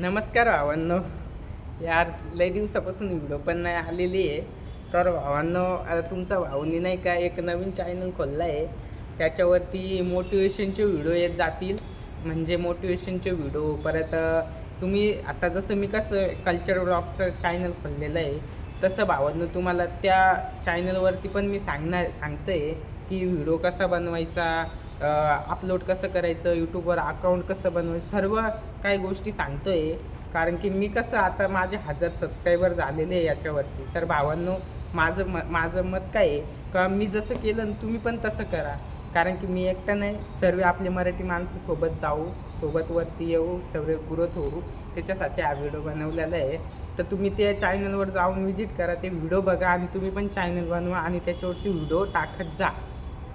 नमस्कार भावांनो. यार लय दिवसापासून व्हिडिओ पण नाही आलेली आहे. तर भावांनो आता तुमचा भाऊनी नाही का एक नवीन चॅनल खोलला आहे त्याच्यावरती मोटिवेशनचे व्हिडिओ येत जातील. म्हणजे मोटिवेशनचे व्हिडिओ परत तुम्ही आता जसं मी कसं कल्चर ब्लॉगचं चॅनल खोललेलं आहे तसं भावांनो तुम्हाला त्या चॅनलवरती पण मी सांगणार सांगते की व्हिडिओ कसा बनवायचा अपलोड कसं करायचं यूट्यूबवर अकाउंट कसं बनवायचं सर्व काही गोष्टी सांगतो आहे कारण की मी कसं आता माझे हजार सबस्क्रायबर झालेले आहे याच्यावरती. तर भावांनो माझं म माझं मत काय आहे? का मी जसं केलं तुम्ही पण तसं करा. कारण की मी एकटा नाही. सर्व आपले मराठी माणसं सोबत जाऊ सोबतवरती येऊ सर्व ग्रोथ होऊ. त्याच्यासाठी हा व्हिडिओ बनवलेला आहे. तर तुम्ही त्या चॅनलवर जाऊन व्हिजिट करा. ते व्हिडिओ बघा आणि तुम्ही पण चॅनल बनवा आणि त्याच्यावरती व्हिडिओ टाकत जा.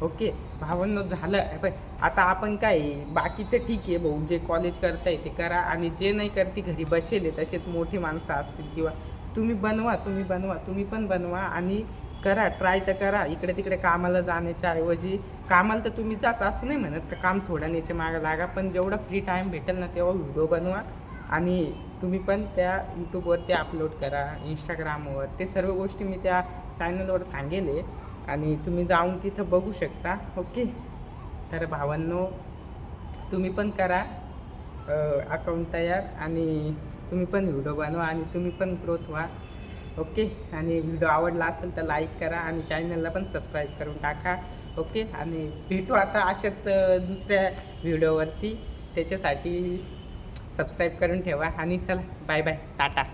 ओके भावांनो झालं. पण आता आपण काय बाकी तर ठीक आहे भाऊ. जे कॉलेज करताय ते करा आणि जे नाही करते घरी बसेल आहे तसेच मोठी माणसं असतील किंवा तुम्ही बनवा तुम्ही बनवा तुम्ही पण बनवा आणि करा ट्राय तर करा. इकडे तिकडे कामाला जाण्याच्या ऐवजी कामाला तर तुम्ही जात असं नाही म्हणत तर काम सोडण्याच्या मागं लागा. पण जेवढा फ्री टाईम भेटेल ना तेव्हा व्हिडिओ बनवा आणि तुम्ही पण त्या यूट्यूबवरती अपलोड करा इंस्टाग्रामवर ते सर्व गोष्टी मी त्या चॅनलवर सांगेल. आहे आणि तुम्ही जाऊन तिथं बघू शकता ओके? तर भावांनो तुम्ही पण करा अकाउंट तयार आणि तुम्ही पण व्हिडिओ बनवा आणि तुम्ही पण ग्रोथ व्हा ओके? आणि व्हिडिओ आवडला असेल तर लाईक करा आणि चॅनलला पण सबस्क्राईब करून टाका ओके? आणि भेटू आता अशाच दुसऱ्या व्हिडिओवरती त्याच्यासाठी सबस्क्राईब करून ठेवा आणि चला बाय बाय टाटा.